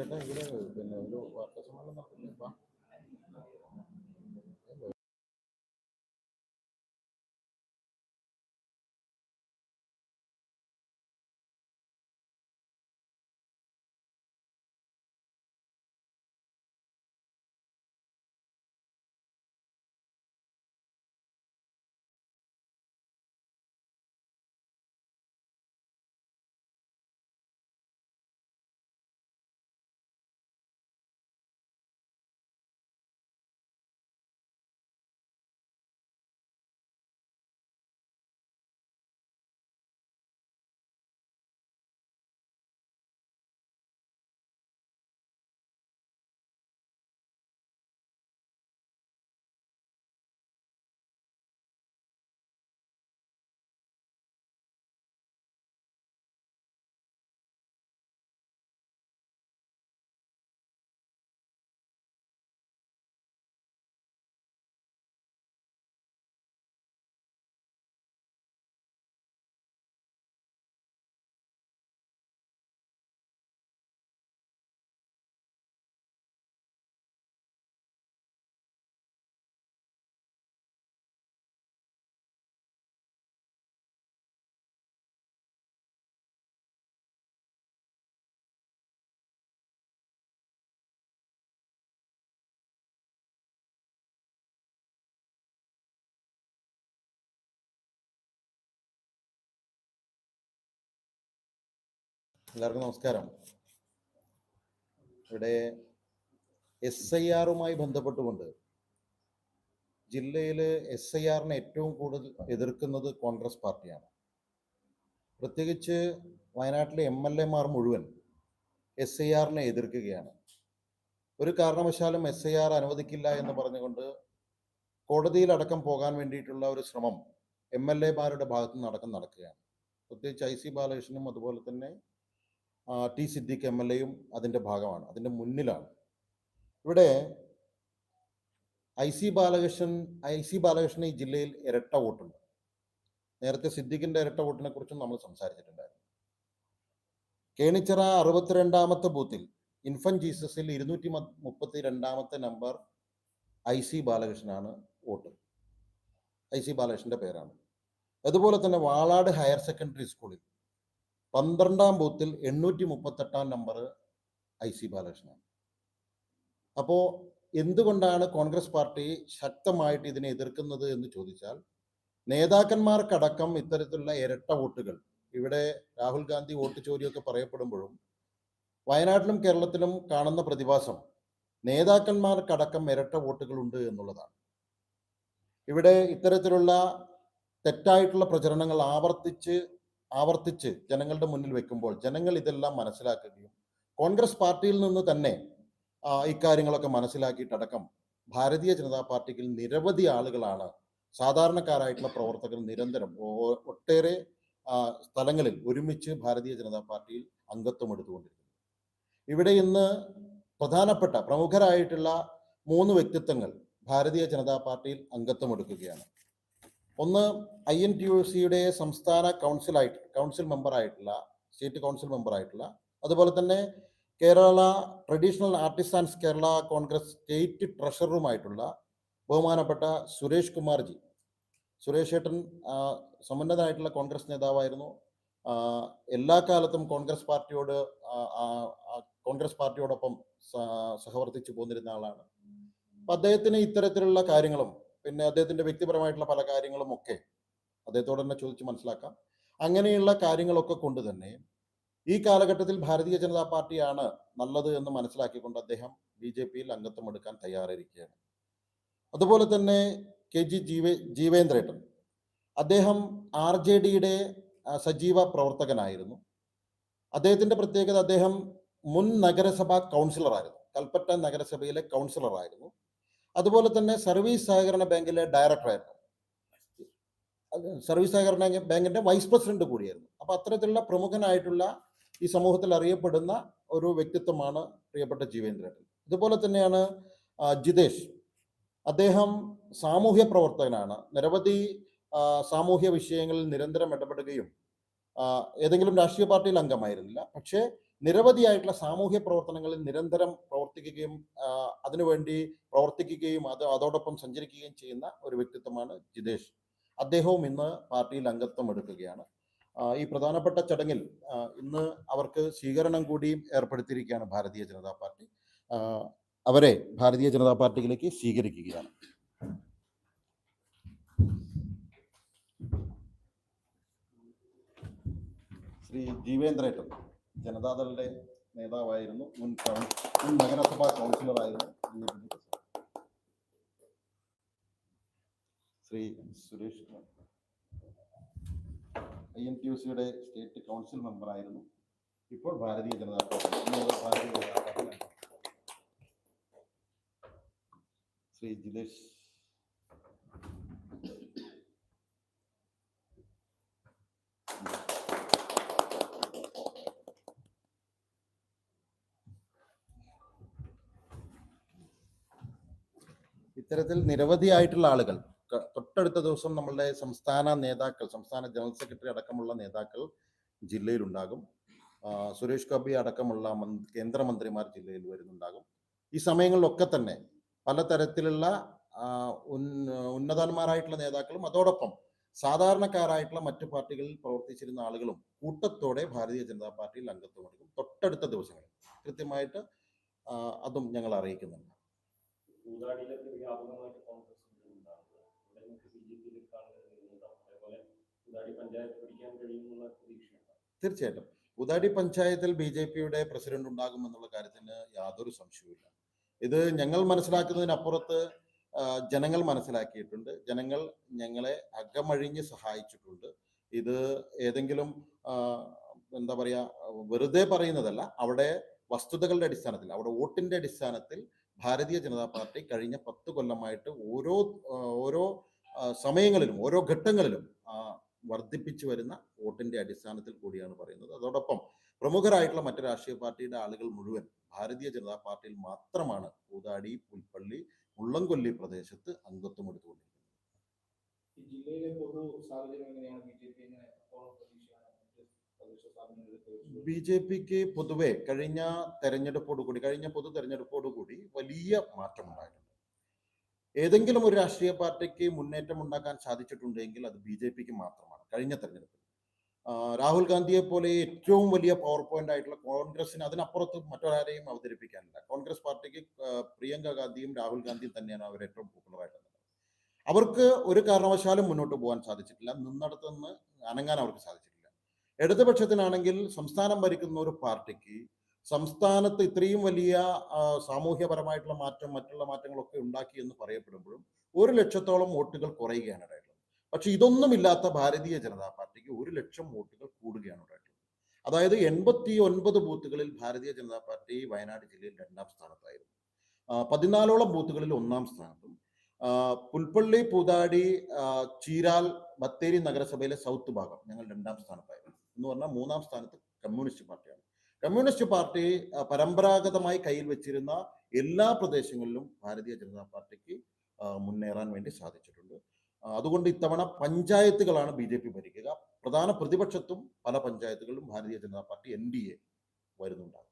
ചേട്ടാ ഇവിടെ പിന്നെ ഒരു വാർത്താ സമ്മേളനം നടത്തുന്നില്ല എല്ലാവർക്കും നമസ്കാരം. ഇവിടെ എസ് ഐ ആറുമായി ബന്ധപ്പെട്ടുകൊണ്ട് ജില്ലയിൽ എസ് ഐ ആറിനെ ഏറ്റവും കൂടുതൽ എതിർക്കുന്നത് കോൺഗ്രസ് പാർട്ടിയാണ്. പ്രത്യേകിച്ച് വയനാട്ടിലെ എം എൽ എമാർ മുഴുവൻ എസ് ഐ ആറിനെ എതിർക്കുകയാണ്. ഒരു കാരണവശാലും എസ് ഐ ആർ അനുവദിക്കില്ല എന്ന് പറഞ്ഞുകൊണ്ട് കോടതിയിലടക്കം പോകാൻ വേണ്ടിയിട്ടുള്ള ഒരു ശ്രമം എം എൽ എമാരുടെ ഭാഗത്തു അടക്കം നടക്കുകയാണ്. പ്രത്യേകിച്ച് ഐ സി ബാലകൃഷ്ണനും അതുപോലെ തന്നെ ടി സിദ്ദിഖ് എം എൽ എയും അതിന്റെ ഭാഗമാണ് അതിന്റെ മുന്നിലാണ്. ഇവിടെ I C Balakrishnan I C Balakrishnan ഈ ജില്ലയിൽ ഇരട്ട വോട്ടുണ്ട്. നേരത്തെ സിദ്ദിഖിന്റെ ഇരട്ട വോട്ടിനെ കുറിച്ചും നമ്മൾ സംസാരിച്ചിട്ടുണ്ടായിരുന്നു. കേണിച്ചിറ അറുപത്തിരണ്ടാമത്തെ ബൂത്തിൽ ഇൻഫൻ ജീസസിൽ ഇരുന്നൂറ്റി മുപ്പത്തി രണ്ടാമത്തെ നമ്പർ ഐ സി ബാലകൃഷ്ണനാണ് വോട്ട്. ഐ സി ബാലകൃഷ്ണന്റെ പേരാണ്. അതുപോലെ തന്നെ വാളാട് ഹയർ സെക്കൻഡറി സ്കൂളിൽ പന്ത്രണ്ടാം ബൂത്തിൽ എണ്ണൂറ്റി മുപ്പത്തെട്ടാം നമ്പർ ഐ സി ബാലകൃഷ്ണൻ. അപ്പോൾ എന്തുകൊണ്ടാണ് കോൺഗ്രസ് പാർട്ടി ശക്തമായിട്ട് ഇതിനെ എതിർക്കുന്നത് എന്ന് ചോദിച്ചാൽ നേതാക്കന്മാർക്കടക്കം ഇത്തരത്തിലുള്ള ഇരട്ട വോട്ടുകൾ ഇവിടെ രാഹുൽ ഗാന്ധി വോട്ട് ചോരിയൊക്കെ പറയപ്പെടുമ്പോഴും വയനാട്ടിലും കേരളത്തിലും കാണുന്ന പ്രതിഭാസം നേതാക്കന്മാർക്കടക്കം ഇരട്ട വോട്ടുകളുണ്ട് എന്നുള്ളതാണ്. ഇവിടെ ഇത്തരത്തിലുള്ള തെറ്റായിട്ടുള്ള പ്രചരണങ്ങൾ ആവർത്തിച്ച് ആവർത്തിച്ച് ജനങ്ങളുടെ മുന്നിൽ വെക്കുമ്പോൾ ജനങ്ങൾ ഇതെല്ലാം മനസ്സിലാക്കുകയും കോൺഗ്രസ് പാർട്ടിയിൽ നിന്ന് തന്നെ ഇക്കാര്യങ്ങളൊക്കെ മനസ്സിലാക്കിയിട്ടടക്കം ഭാരതീയ ജനതാ പാർട്ടിക്ക് നിരവധി ആളുകളാണ് സാധാരണക്കാരായിട്ടുള്ള പ്രവർത്തകർ നിരന്തരം ഒട്ടേറെ സ്ഥലങ്ങളിൽ ഒരുമിച്ച് ഭാരതീയ ജനതാ പാർട്ടിയിൽ അംഗത്വം എടുത്തുകൊണ്ടിരിക്കുന്നു. ഇവിടെ ഇന്ന് പ്രധാനപ്പെട്ട പ്രമുഖരായിട്ടുള്ള മൂന്ന് വ്യക്തിത്വങ്ങൾ ഭാരതീയ ജനതാ പാർട്ടിയിൽ അംഗത്വം എടുക്കുകയാണ്. ഒന്ന് ഐ എൻ ടി യു സിയുടെ സംസ്ഥാന കൗൺസിലായിട്ട് കൗൺസിൽ മെമ്പറായിട്ടുള്ള സ്റ്റേറ്റ് കൗൺസിൽ മെമ്പറായിട്ടുള്ള അതുപോലെ തന്നെ Kerala traditional artisans Kerala Congress state ട്രഷററുമായിട്ടുള്ള ബഹുമാനപ്പെട്ട സുരേഷ് കുമാർജി. സുരേഷ് ഏട്ടൻ സമുന്നതനായിട്ടുള്ള കോൺഗ്രസ് നേതാവായിരുന്നു. എല്ലാ കാലത്തും കോൺഗ്രസ് പാർട്ടിയോട് കോൺഗ്രസ് പാർട്ടിയോടൊപ്പം സഹവർത്തിച്ചു പോന്നിരുന്ന ആളാണ്. അപ്പം അദ്ദേഹത്തിന് ഇത്തരത്തിലുള്ള കാര്യങ്ങളും പിന്നെ അദ്ദേഹത്തിന്റെ വ്യക്തിപരമായിട്ടുള്ള പല കാര്യങ്ങളും ഒക്കെ അദ്ദേഹത്തോട് തന്നെ ചോദിച്ച് മനസ്സിലാക്കാം. അങ്ങനെയുള്ള കാര്യങ്ങളൊക്കെ കൊണ്ട് തന്നെ ഈ കാലഘട്ടത്തിൽ ഭാരതീയ ജനതാ പാർട്ടിയാണ് നല്ലത് എന്ന് മനസ്സിലാക്കിക്കൊണ്ട് അദ്ദേഹം ബി ജെ പിയിൽ അംഗത്വം എടുക്കാൻ തയ്യാറായിരിക്കുകയാണ്. അതുപോലെ തന്നെ കെ ജി ജീവേ ജീവേന്ദ്രേട്ടൻ. അദ്ദേഹം ആർ ജെ ഡിയുടെ സജീവ പ്രവർത്തകനായിരുന്നു. അദ്ദേഹത്തിന്റെ പ്രത്യേകത അദ്ദേഹം മുൻ നഗരസഭാ കൗൺസിലറായിരുന്നു. കൽപ്പറ്റ നഗരസഭയിലെ കൗൺസിലറായിരുന്നു. അതുപോലെ തന്നെ സർവീസ് സഹകരണ ബാങ്കിലെ ഡയറക്ടറായിരുന്നു. സർവീസ് സഹകരണ ബാങ്കിന്റെ വൈസ് പ്രസിഡന്റ് കൂടിയായിരുന്നു. അപ്പൊ അത്തരത്തിലുള്ള പ്രമുഖനായിട്ടുള്ള ഈ സമൂഹത്തിൽ അറിയപ്പെടുന്ന ഒരു വ്യക്തിത്വമാണ് പ്രിയപ്പെട്ട ജീവേന്ദ്രൻ ഇതുപോലെ തന്നെയാണ് ജിതേഷ്. അദ്ദേഹം സാമൂഹ്യ പ്രവർത്തകനാണ്. നിരവധി സാമൂഹ്യ വിഷയങ്ങളിൽ നിരന്തരം ഇടപെടുകയും ഏതെങ്കിലും രാഷ്ട്രീയ പാർട്ടിയിൽ അംഗമായിരുന്നില്ല. പക്ഷേ നിരവധിയായിട്ടുള്ള സാമൂഹ്യ പ്രവർത്തനങ്ങളിൽ നിരന്തരം പ്രവർത്തിക്കുകയും അതിനുവേണ്ടി പ്രവർത്തിക്കുകയും അത് അതോടൊപ്പം സഞ്ചരിക്കുകയും ചെയ്യുന്ന ഒരു വ്യക്തിത്വമാണ് ജിതേഷ്. അദ്ദേഹവും ഇന്ന് പാർട്ടിയിൽ അംഗത്വം എടുക്കുകയാണ്. ഈ പ്രധാനപ്പെട്ട ചടങ്ങിൽ ഇന്ന് അവർക്ക് സ്വീകരണം കൂടിയും ഏർപ്പെടുത്തിയിരിക്കുകയാണ് ഭാരതീയ ജനതാ പാർട്ടി. അവരെ ഭാരതീയ ജനതാ പാർട്ടിയിലേക്ക് സ്വീകരിക്കുകയാണ്. ശ്രീ ജീവേന്ദ്രേട്ടൻ. ജനതാദളിന്റെ നേതാവായിരുന്നു മുൻ മുൻ നഗരസഭാ കൗൺസിലറായിരുന്നു. Shri Suresh I N T U സിയുടെ സ്റ്റേറ്റ് കൗൺസിൽ മെമ്പറായിരുന്നു. ഇപ്പോൾ ഭാരതീയ ജനതാ പാർട്ടി ഭാരതീയ ജനതാ പാർട്ടി ശ്രീ ജിതേഷ് ഇത്തരത്തിൽ നിരവധിയായിട്ടുള്ള ആളുകൾ തൊട്ടടുത്ത ദിവസം നമ്മളുടെ സംസ്ഥാന നേതാക്കൾ സംസ്ഥാന ജനറൽ സെക്രട്ടറി അടക്കമുള്ള നേതാക്കൾ ജില്ലയിലുണ്ടാകും. സുരേഷ് ഗോപി അടക്കമുള്ള കേന്ദ്രമന്ത്രിമാർ ജില്ലയിൽ വരുന്നുണ്ടാകും. ഈ സമയങ്ങളിലൊക്കെ തന്നെ പലതരത്തിലുള്ള ഉന്നതന്മാരായിട്ടുള്ള നേതാക്കളും അതോടൊപ്പം സാധാരണക്കാരായിട്ടുള്ള മറ്റു പാർട്ടികളിൽ പ്രവർത്തിച്ചിരുന്ന ആളുകളും കൂട്ടത്തോടെ ഭാരതീയ ജനതാ പാർട്ടിയിൽ അംഗത്വം എടുക്കും തൊട്ടടുത്ത ദിവസങ്ങളിൽ. കൃത്യമായിട്ട് അതും ഞങ്ങൾ അറിയിക്കുന്നുണ്ട്. കൂടാടിയിലൊക്കെ വ്യാപകമായിട്ട് കോൺഗ്രസ് തീർച്ചയായിട്ടും. ഉദാടി പഞ്ചായത്തിൽ ബി ജെ പിയുടെ പ്രസിഡന്റ് ഉണ്ടാകുമെന്നുള്ള കാര്യത്തിന് യാതൊരു സംശയവുമില്ല. ഇത് ഞങ്ങൾ മനസ്സിലാക്കുന്നതിനപ്പുറത്ത് ജനങ്ങൾ മനസ്സിലാക്കിയിട്ടുണ്ട്. ജനങ്ങൾ ഞങ്ങളെ അകമഴിഞ്ഞ് സഹായിച്ചിട്ടുണ്ട്. ഇത് ഏതെങ്കിലും എന്താ പറയാ വെറുതെ പറയുന്നതല്ല. അവിടെ വസ്തുതകളുടെ അടിസ്ഥാനത്തിൽ അവിടെ വോട്ടിന്റെ അടിസ്ഥാനത്തിൽ ഭാരതീയ ജനതാ പാർട്ടി കഴിഞ്ഞ പത്ത് കൊല്ലമായിട്ട് ഓരോ ഓരോ സമയങ്ങളിലും ഓരോ ഘട്ടങ്ങളിലും വർദ്ധിപ്പിച്ചു വരുന്ന വോട്ടിന്റെ അടിസ്ഥാനത്തിൽ കൂടിയാണ് പറയുന്നത്. അതോടൊപ്പം പ്രമുഖരായിട്ടുള്ള മറ്റു രാഷ്ട്രീയ പാർട്ടിയുടെ ആളുകൾ മുഴുവൻ ഭാരതീയ ജനതാ പാർട്ടിയിൽ മാത്രമാണ് പൂതാടി പുൽപ്പള്ളി മുള്ളംകൊല്ലി പ്രദേശത്ത് അംഗത്വം എടുത്തുകൊണ്ടിരിക്കുന്നത് ഈ ജില്ലയിലെ പൊതു സാഹചര്യം എങ്ങനെയാണ് ബി ജെ പിക്ക് പൊതുവെ കഴിഞ്ഞ തെരഞ്ഞെടുപ്പോടുകൂടി കഴിഞ്ഞ പൊതു തെരഞ്ഞെടുപ്പോടുകൂടി വലിയ മാറ്റമുണ്ടായിട്ടുണ്ട്. ഏതെങ്കിലും ഒരു രാഷ്ട്രീയ പാർട്ടിക്ക് മുന്നേറ്റം ഉണ്ടാക്കാൻ സാധിച്ചിട്ടുണ്ടെങ്കിൽ അത് ബി ജെ പിക്ക് മാത്രമാണ് കഴിഞ്ഞ തെരഞ്ഞെടുപ്പിൽ. രാഹുൽ ഗാന്ധിയെ പോലെ ഏറ്റവും വലിയ പവർ പോയിന്റ് ആയിട്ടുള്ള കോൺഗ്രസിന് അതിനപ്പുറത്ത് മറ്റൊരാരെയും അവതരിപ്പിക്കാനില്ല. കോൺഗ്രസ് പാർട്ടിക്ക് പ്രിയങ്ക ഗാന്ധിയും രാഹുൽ ഗാന്ധിയും തന്നെയാണ് അവർ ഏറ്റവും പോപ്പുലർ ആയിട്ടുള്ളത്. അവർക്ക് ഒരു കാരണവശാലും മുന്നോട്ട് പോകാൻ സാധിച്ചിട്ടില്ല. നിന്നിടത്ത് നിന്ന് അനങ്ങാൻ അവർക്ക് സാധിച്ചിട്ടില്ല. ഇടതുപക്ഷത്തിനാണെങ്കിൽ സംസ്ഥാനം ഭരിക്കുന്ന ഒരു പാർട്ടിക്ക് സംസ്ഥാനത്ത് ഇത്രയും വലിയ സാമൂഹ്യപരമായിട്ടുള്ള മാറ്റം മറ്റുള്ള മാറ്റങ്ങളൊക്കെ ഉണ്ടാക്കി എന്ന് പറയപ്പെടുമ്പോഴും ഒരു ലക്ഷത്തോളം വോട്ടുകൾ കുറയുകയാണ് ഉണ്ടായിട്ടുള്ളത് പക്ഷെ ഇതൊന്നുമില്ലാത്ത ഭാരതീയ ജനതാ പാർട്ടിക്ക് ഒരു ലക്ഷം വോട്ടുകൾ കൂടുകയാണ് ഉണ്ടായിട്ടുള്ളത് അതായത് എൺപത്തി ഒൻപത് ബൂത്തുകളിൽ ഭാരതീയ ജനതാ പാർട്ടി വയനാട് ജില്ലയിൽ രണ്ടാം സ്ഥാനത്തായിരുന്നു. പതിനാലോളം ബൂത്തുകളിൽ ഒന്നാം സ്ഥാനത്തും പുൽപ്പള്ളി പൂതാടി ചീരാൽ ബത്തേരി നഗരസഭയിലെ സൗത്ത് ഭാഗം ഞങ്ങൾ രണ്ടാം സ്ഥാനത്തായിരുന്നു. എന്ന് പറഞ്ഞാൽ മൂന്നാം സ്ഥാനത്ത് കമ്മ്യൂണിസ്റ്റ് പാർട്ടിയാണ്. കമ്മ്യൂണിസ്റ്റ് പാർട്ടി പരമ്പരാഗതമായി കയ്യിൽ വെച്ചിരുന്ന എല്ലാ പ്രദേശങ്ങളിലും ഭാരതീയ ജനതാ പാർട്ടിക്ക് മുന്നേറാൻ വേണ്ടി സാധിച്ചിട്ടുണ്ട്. അതുകൊണ്ട് ഇത്തവണ പഞ്ചായത്തുകളാണ് ബി ജെ പി ഭരിക്കുക. പ്രധാന പ്രതിപക്ഷത്തും പല പഞ്ചായത്തുകളിലും Bharatiya Janata party N D A വരുന്നുണ്ടാകും.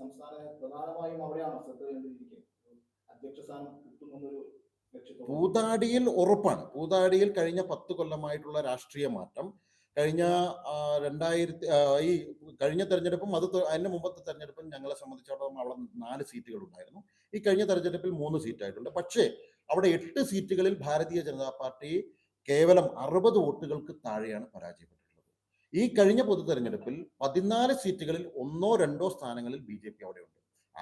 സംസ്ഥാന പ്രധാനമായും അവിടെയാണ് ശ്രദ്ധ കേന്ദ്രീകരിക്കുന്നത്. അധ്യക്ഷ സ്ഥാനം കിട്ടുമെന്നൊരു പൂതാടിയിൽ ഉറപ്പാണ്. പൂതാടിയിൽ കഴിഞ്ഞ പത്ത് കൊല്ലമായിട്ടുള്ള രാഷ്ട്രീയ മാറ്റം. കഴിഞ്ഞ രണ്ടായിരത്തി ഈ കഴിഞ്ഞ തെരഞ്ഞെടുപ്പും അത് അതിന് മുമ്പത്തെ തെരഞ്ഞെടുപ്പും ഞങ്ങളെ സംബന്ധിച്ചിടത്തോളം അവിടെ നാല് സീറ്റുകൾ ഉണ്ടായിരുന്നു. ഈ കഴിഞ്ഞ തെരഞ്ഞെടുപ്പിൽ മൂന്ന് സീറ്റായിട്ടുണ്ട്. പക്ഷേ അവിടെ എട്ട് സീറ്റുകളിൽ ഭാരതീയ ജനതാ പാർട്ടി കേവലം അറുപത് വോട്ടുകൾക്ക് താഴെയാണ് പരാജയപ്പെട്ടിട്ടുള്ളത്. ഈ കഴിഞ്ഞ പൊതു തെരഞ്ഞെടുപ്പിൽ പതിനാല് സീറ്റുകളിൽ ഒന്നോ രണ്ടോ സ്ഥാനങ്ങളിൽ ബി ജെ പി അവിടെയുണ്ട്.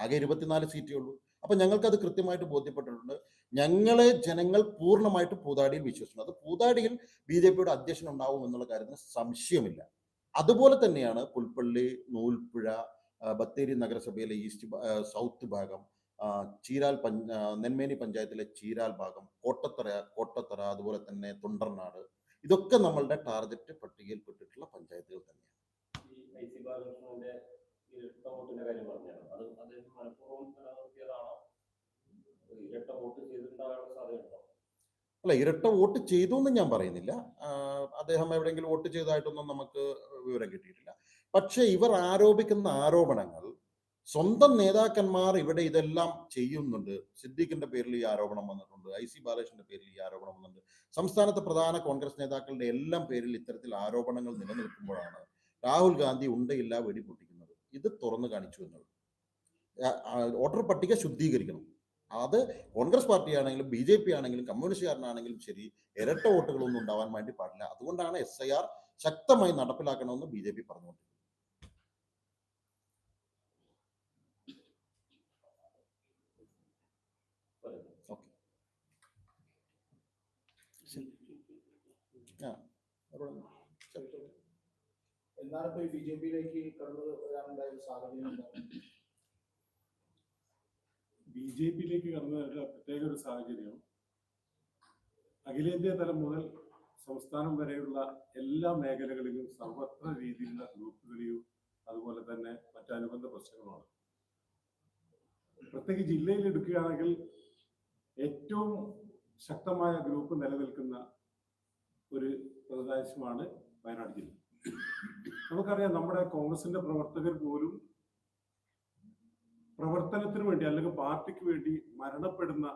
ആകെ ഇരുപത്തിനാല് സീറ്റേ ഉള്ളൂ. അപ്പൊ ഞങ്ങൾക്ക് അത് കൃത്യമായിട്ട് ബോധ്യപ്പെട്ടിട്ടുണ്ട്. ഞങ്ങളെ ജനങ്ങൾ പൂർണമായിട്ട് പൂതാടിയിൽ വിശ്വസിക്കുന്നു. അത് പൂതാടിയിൽ ബി ജെ പിയുടെ അധ്യക്ഷൻ ഉണ്ടാവും എന്നുള്ള കാര്യത്തിന് സംശയമില്ല. അതുപോലെ തന്നെയാണ് പുൽപ്പള്ളി നൂൽപ്പുഴ ബത്തേരി നഗരസഭയിലെ ഈസ്റ്റ് സൗത്ത് ഭാഗം ചീരാൽ പഞ്ച നെന്മേനി പഞ്ചായത്തിലെ ചീരാൽ ഭാഗം കോട്ടത്തറ കോട്ടത്തറ അതുപോലെ തന്നെ തൊണ്ടർനാട് ഇതൊക്കെ നമ്മളുടെ ടാർഗറ്റ് പട്ടികയിൽപ്പെട്ടിട്ടുള്ള പഞ്ചായത്തുകൾ തന്നെയാണ്. ഇരട്ട കാര്യം പറഞ്ഞാണ് അത് അദ്ദേഹം മനഃപൂർവം നിലനിർത്തിയതാണോ? ഇരട്ട വോട്ട് ചെയ്തിട്ടുണ്ടാകാനുള്ള സാധ്യതയുണ്ടോ? അല്ല ഇരട്ട വോട്ട് ചെയ്തു എന്ന് ഞാൻ പറയുന്നില്ല. അദ്ദേഹം എവിടെയെങ്കിലും വോട്ട് ചെയ്തതായിട്ടൊന്നും നമുക്ക് വിവരം കിട്ടിയിട്ടില്ല. പക്ഷേ ഇവർ ആരോപിക്കുന്ന ആരോപണങ്ങൾ സ്വന്തം നേതാക്കന്മാർ ഇവിടെ ഇതെല്ലാം ചെയ്യുന്നുണ്ട്. സിദ്ദീഖിന്റെ പേരിൽ ഈ ആരോപണം വന്നിട്ടുണ്ട്. ഐ സി ബാലകൃഷ്ണന്റെ പേരിൽ ഈ ആരോപണം വന്നിട്ടുണ്ട്. സംസ്ഥാനത്തെ പ്രധാന കോൺഗ്രസ് നേതാക്കളുടെ എല്ലാം പേരിൽ ഇത്തരത്തിൽ ആരോപണങ്ങൾ നിലനിൽക്കുമ്പോഴാണ് രാഹുൽ ഗാന്ധി ഉണ്ടയില്ല വെടിപൊട്ടിക്കുന്നത് ഇത് തുറന്നു കാണിച്ചു എന്നുള്ളത് വോട്ടർ പട്ടിക ശുദ്ധീകരിക്കണം. അത് കോൺഗ്രസ് പാർട്ടി ആണെങ്കിലും ബി ജെ പി ആണെങ്കിലും കമ്മ്യൂണിസ്റ്റുകാരനാണെങ്കിലും ശരി ഇരട്ട വോട്ടുകളൊന്നും ഉണ്ടാവാൻ വേണ്ടി പാടില്ല. അതുകൊണ്ടാണ് എസ് ഐ ആർ ശക്തമായി നടപ്പിലാക്കണമെന്ന് ബി ജെ പി പറഞ്ഞുകൊണ്ടിരിക്കുന്നത്. ഓക്കെ. ആ അവരോട് എന്താണ് ഇപ്പൊ ബി ജെ പിയിലേക്ക് കടന്നു വരാനുണ്ടായ ഒരു സാഹചര്യം എന്താണ് ബി ജെ പിയിലേക്ക് കടന്നു പ്രത്യേക ഒരു സാഹചര്യം. അഖിലേന്ത്യാ തലം മുതൽ സംസ്ഥാനം വരെയുള്ള എല്ലാ മേഖലകളിലും സർവത്ര രീതിയിലുള്ള ഗ്രൂപ്പുകളെയും അതുപോലെ തന്നെ മറ്റനുബന്ധ പ്രശ്നങ്ങളുമാണ്. പ്രത്യേക ജില്ലയിൽ എടുക്കുകയാണെങ്കിൽ ഏറ്റവും ശക്തമായ ഗ്രൂപ്പ് നിലനിൽക്കുന്ന ഒരു പ്രദേശമാണ് വയനാട് ജില്ല. നമുക്കറിയാം നമ്മുടെ കോൺഗ്രസിന്റെ പ്രവർത്തകർ പോലും പ്രവർത്തനത്തിന് വേണ്ടി അല്ലെങ്കിൽ പാർട്ടിക്ക് വേണ്ടി മരണപ്പെടുന്ന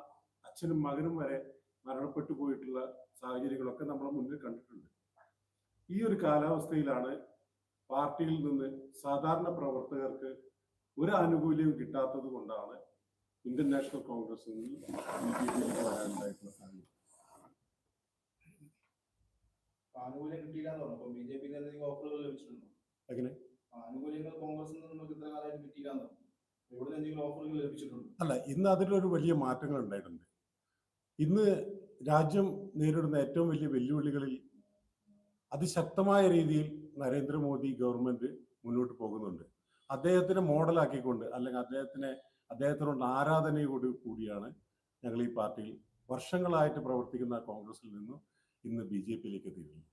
അച്ഛനും മകനും വരെ മരണപ്പെട്ടു പോയിട്ടുള്ള സാഹചര്യങ്ങളൊക്കെ നമ്മളെ മുന്നിൽ കണ്ടിട്ടുണ്ട്. ഈ ഒരു കാലാവസ്ഥയിലാണ് പാർട്ടിയിൽ നിന്ന് സാധാരണ പ്രവർത്തകർക്ക് ഒരു ആനുകൂല്യവും കിട്ടാത്തത് കൊണ്ടാണ് ഇന്ത്യൻ നാഷണൽ കോൺഗ്രസിൽ ബി ജെ വരാനുണ്ടായിട്ടുള്ള സാഹചര്യം. ആനുകൂല്യം കിട്ടിയില്ല എന്ന് പറഞ്ഞു ബി ജെ പിയിൽ എന്തെങ്കിലും ഓഫറുകൾ ലഭിച്ചിട്ടുണ്ടോ? എങ്ങനെ? ആനുകൂല്യങ്ങൾ കോൺഗ്രസിൽ നിന്ന് നമുക്ക് ഇത്ര കാലമായിട്ട് കിട്ടിയില്ല എന്ന് ഇവിടെ എന്തെങ്കിലും ഓഫറുകൾ ലഭിച്ചിട്ടുണ്ടോ? അല്ല ഇന്ന് അതിലൊരു വലിയ മാറ്റങ്ങൾ ഉണ്ടായിട്ടുണ്ട്. ഇന്ന് രാജ്യം നേരിടുന്ന ഏറ്റവും വലിയ വെല്ലുവിളികളിൽ അതിശക്തമായ രീതിയിൽ നരേന്ദ്രമോദി ഗവൺമെന്റ് മുന്നോട്ട് പോകുന്നുണ്ട്. അദ്ദേഹത്തിനെ മോഡലാക്കിക്കൊണ്ട് അല്ലെങ്കിൽ അദ്ദേഹത്തിനെ അദ്ദേഹത്തിനുള്ള ആരാധനയോട് കൂടിയാണ് ഞങ്ങൾ ഈ പാർട്ടിയിൽ വർഷങ്ങളായിട്ട് പ്രവർത്തിക്കുന്ന കോൺഗ്രസിൽ നിന്നും ഇന്ന് ബി ജെ പിയിലേക്ക് എത്തിയിട്ടുള്ളത്